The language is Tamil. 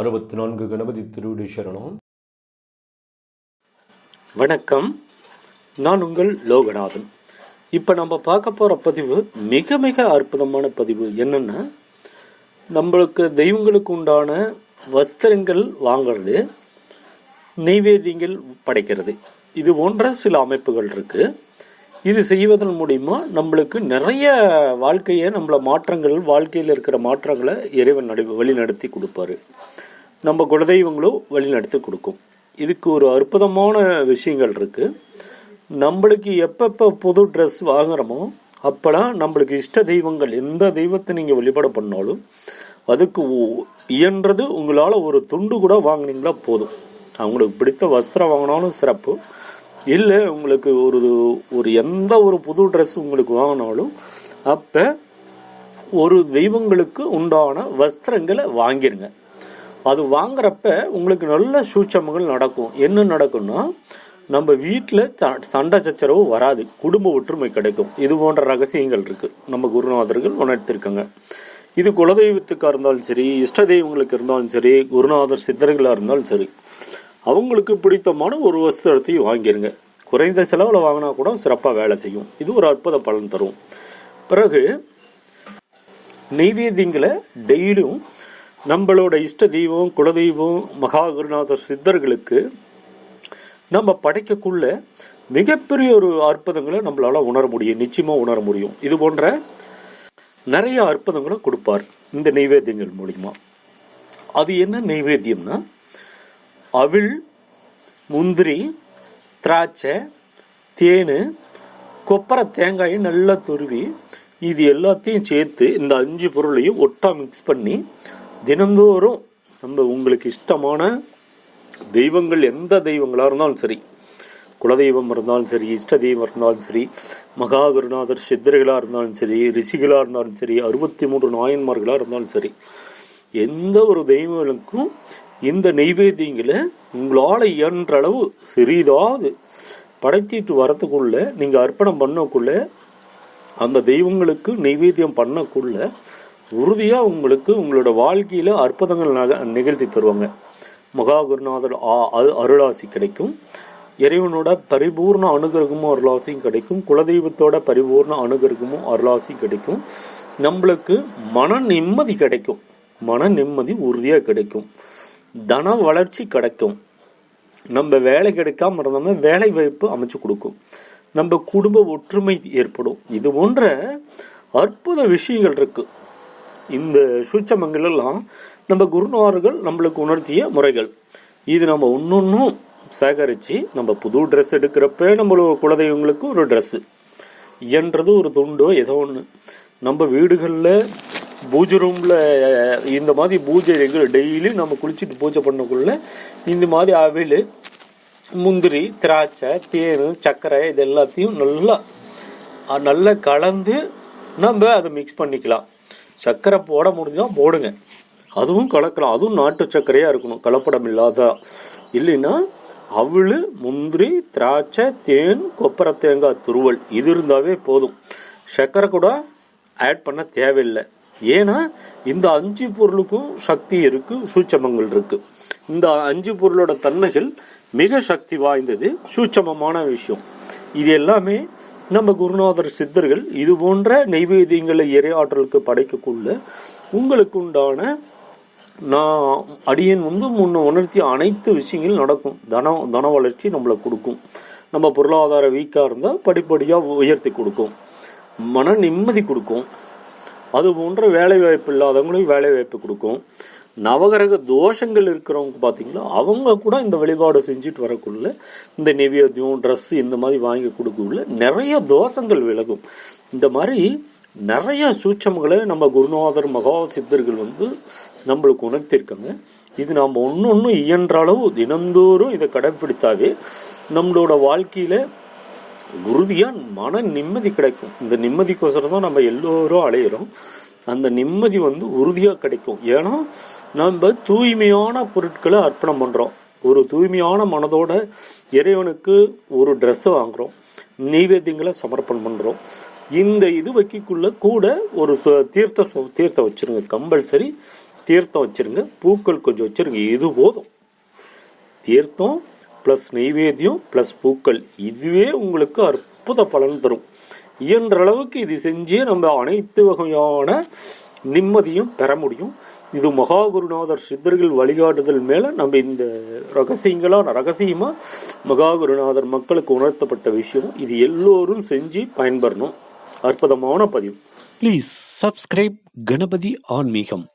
அறுபத்தி நான்கு கணபதி திருவிடு சரணம். வணக்கம். நான் உங்கள் லோகநாதன். இப்போ நம்ம பார்க்க போகிற பதிவு மிக மிக அற்புதமான பதிவு என்னென்னா நம்மளுக்கு தெய்வங்களுக்கு உண்டான வஸ்திரங்கள் வாங்குறது நெய்வேதியங்கள் படைக்கிறது. இது போன்ற சில அமைப்புகள் இருக்குது இது செய்வதன் மூலிமா நம்மளுக்கு நிறைய வாழ்க்கையை நம்மளை மாற்றங்கள் வாழ்க்கையில் இருக்கிற மாற்றங்களை இறைவன் நடி வழிநடத்தி கொடுப்பாரு. நம்ம குலதெய்வங்களும் வழிநடத்தி கொடுக்கும். இதுக்கு ஒரு அற்புதமான விஷயங்கள் இருக்குது நம்மளுக்கு எப்பப்போ புது ட்ரெஸ் வாங்குகிறோமோ அப்போலாம் நம்மளுக்கு இஷ்ட தெய்வங்கள் எந்த தெய்வத்தை நீங்கள் வழிபாடு பண்ணாலும் அதுக்கு இயன்றது உங்களால் ஒரு துண்டு கூட வாங்கினீங்களா போதும். அவங்களுக்கு பிடித்த வஸ்திரம் வாங்கினாலும் சிறப்பு. இல்லை உங்களுக்கு ஒரு ஒரு எந்த ஒரு புது ட்ரெஸ் உங்களுக்கு வாங்கினாலும் அப்போ ஒரு தெய்வங்களுக்கு உண்டான வஸ்திரங்களை வாங்கிருங்க. அது வாங்குறப்ப உங்களுக்கு நல்ல சூட்சமங்கள் நடக்கும். என்ன நடக்கும்னா நம்ம வீட்டில் சண்டை சச்சரவு வராது. குடும்ப ஒற்றுமை கிடைக்கும். இது போன்ற ரகசியங்கள் இருக்குது நம்ம குருநாதர்கள் உணர்த்திருக்காங்க. இது குலதெய்வத்துக்காக இருந்தாலும் சரி இஷ்ட தெய்வங்களுக்கு இருந்தாலும் சரி குருநாதர் சித்தர்களாக இருந்தாலும் சரி அவங்களுக்கு பிடித்தமான ஒரு வஸ்திரத்தையும் வாங்கிருங்க. குறைந்த செலவில் வாங்கினா கூட சிறப்பாக வேலை செய்யும். இது ஒரு அற்புத பலன் தரும். பிறகு நெய்வேத்தியங்களை டெய்லியும் நம்மளோட இஷ்ட தெய்வம் குலதெய்வம் மகாகுருநாதர் சித்தர்களுக்கு நம்ம படைக்கக்குள்ள மிகப்பெரிய ஒரு அற்புதங்களை நம்மளால் உணர முடியும் நிச்சயமாக உணர முடியும். இது போன்ற நிறைய அற்புதங்களை கொடுப்பார் இந்த நைவேத்தியங்கள் மூலிமா அது என்ன நைவேத்தியம்னா அவிழ் முந்திரி திராட்சை தேன் கொப்பரை தேங்காயை நல்லா துருவி இது எல்லாத்தையும் சேர்த்து இந்த அஞ்சு பொருளையும் ஒட்டா மிக்ஸ் பண்ணி தினந்தோறும் நம்ம உங்களுக்கு இஷ்டமான தெய்வங்கள் எந்த தெய்வங்களாக இருந்தாலும் சரி குலதெய்வம் இருந்தாலும் சரி இஷ்ட தெய்வம் இருந்தாலும் சரி மகா குருநாதர் சித்தர்களாக இருந்தாலும் சரி ரிஷிகளாக இருந்தாலும் சரி அறுபத்தி மூன்று நாயன்மார்களாக இருந்தாலும் சரி எந்த ஒரு தெய்வங்களுக்கும் இந்த நெய்வேத்தியங்களை உங்களால் இயன்ற அளவு சிறிதாவது படைத்திட்டு வரத்துக்குள்ளே நீங்கள் அர்ப்பணம் பண்ணக்குள்ளே அந்த தெய்வங்களுக்கு நெய்வேத்தியம் பண்ணக்குள்ளே உறுதியாக உங்களுக்கு உங்களோட வாழ்க்கையில் அற்புதங்கள் நக- நிகழ்த்தி தருவாங்க. மகா குருநாதர் ஆ- அருளாசி கிடைக்கும். இறைவனோட பரிபூர்ண அனுகிரகமும் அருளாசியும் கிடைக்கும். குலதெய்வத்தோட பரிபூர்ண அனுகிரகமும் அருளாசியும் கிடைக்கும். நம்மளுக்கு மன நிம்மதி கிடைக்கும். மன நிம்மதி உறுதியாக கிடைக்கும். தன வளர்ச்சி கிடைக்கும். நம்ம வேலை கிடைக்காம இருந்தோம்னா வேலை வாய்ப்பு அமைச்சு கொடுக்கும். நம்ம குடும்ப ஒற்றுமை ஏற்படும். இது போன்ற அற்புத விஷயங்கள் இருக்குது இந்த சூட்சமங்கள் எல்லாம் நம்ம குருநார்கள் நம்மளுக்கு உணர்த்திய முறைகள். இது நம்ம ஒன்றொன்றும் சேகரித்து நம்ம புது ட்ரெஸ் எடுக்கிறப்ப நம்மளோட குலதெய்வங்களுக்கு ஒரு ட்ரெஸ்ஸு என்றது ஒரு துண்டோ ஏதோ ஒன்று நம்ம வீடுகளில் பூஜை ரூமில் இந்த மாதிரி பூஜை ரெகுலர் டெய்லி நம்ம குளிச்சுட்டு பூஜை பண்ணக்குள்ள இந்த மாதிரி அவிழ் முந்திரி திராட்சை தேன் சர்க்கரை இது எல்லாத்தையும் நல்லா நல்லா கலந்து நம்ம அதை மிக்ஸ் பண்ணிக்கலாம். சர்க்கரை போட முடிஞ்சால் போடுங்க. அதுவும் கலக்கலாம். அதுவும் நாட்டு சர்க்கரையாக இருக்கணும். கலப்படம் இல்லாத இல்லைன்னா அவள் முந்திரி திராட்சை தேன் கொப்பரை தேங்காய் துருவல். இது இருந்தாவே போதும். சர்க்கரை கூட ஆட் பண்ண தேவையில்லை. ஏன்னா இந்த அஞ்சு பொருளுக்கும் சக்தி இருக்குது சூட்சமங்கள் இருக்குது இந்த அஞ்சு பொருளோட தன்மைகள் மிக சக்தி வாய்ந்தது சூட்சமமான விஷயம். இது எல்லாமே நம்ம குருநாதர் சித்தர்கள் இது போன்ற நெய்வேதியங்களை இறையாற்றலுக்கு படைக்கக்குள்ள உங்களுக்கு உண்டான நான் அடியன் வந்து முன்ன உணர்த்திய அனைத்து விஷயங்களும் நடக்கும். தன தன வளர்ச்சி நம்மளை கொடுக்கும். நம்ம பொருளாதார வீக்காக இருந்தால் படிப்படியாக உயர்த்தி கொடுக்கும். மன நிம்மதி கொடுக்கும். அது போன்ற வேலை வாய்ப்பு இல்லாதவங்களுக்கு வேலை வாய்ப்பு கொடுக்கும். நவகிரக தோஷங்கள் இருக்கிறவங்க பார்த்தீங்களா அவங்க கூட இந்த வழிபாடு செஞ்சுட்டு வரக்குள்ள இந்த நெவேத்தியம் ட்ரெஸ் இந்த மாதிரி வாங்கி கொடுக்கக்குள்ள நிறைய தோஷங்கள் விலகும். இந்த மாதிரி நிறைய சூட்சமங்களை நம்ம குருநாதர் மகா சித்தர்கள் வந்து நம்மளுக்கு உணர்த்திருக்காங்க. இது நாம் ஒன்று ஒன்று இயன்ற அளவு தினந்தோறும் இதை கடைப்பிடித்தாவே நம்மளோட வாழ்க்கையில் உறுதியாக மன நிம்மதி கிடைக்கும். இந்த நிம்மதிக்கோசரம் தான் நம்ம எல்லோரும் அலையிறோம். அந்த நிம்மதி வந்து உறுதியாக கிடைக்கும். ஏன்னா நம்ம தூய்மையான பொருட்களை அர்ப்பணம் பண்ணுறோம் ஒரு தூய்மையான மனதோட இறைவனுக்கு ஒரு ட்ரெஸ்ஸை வாங்குகிறோம் நெய்வேத்தியங்களை சமர்ப்பணம் பண்ணுறோம் இந்த இது வைக்கக்குள்ள கூட ஒரு தீர்த்த தீர்த்தம் வச்சிருங்க. கம்பல்சரி தீர்த்தம் வச்சிருங்க. பூக்கள் கொஞ்சம் வச்சிருங்க. இது போதும். தீர்த்தம் ப்ளஸ் நெய்வேத்தியம் ப்ளஸ் பூக்கள் இதுவே உங்களுக்கு அற்புத பலன் தரும். இயன்ற அளவுக்கு இது செஞ்சு நம்ம அனைத்து வகையான நிம்மதியும் பெற முடியும். இது மகாகுருநாதர் சித்தர்கள் வழிகாட்டுதல் மேலே நம்ம இந்த ரகசியங்களான ரகசியமாக மகாகுருநாதர் மக்களுக்கு உணர்த்தப்பட்ட விஷயம். இது எல்லோரும் செஞ்சு பயன்பெறணும். அற்புதமான பதிவு. ப்ளீஸ் சப்ஸ்கிரைப் கணபதி ஆன்மீகம்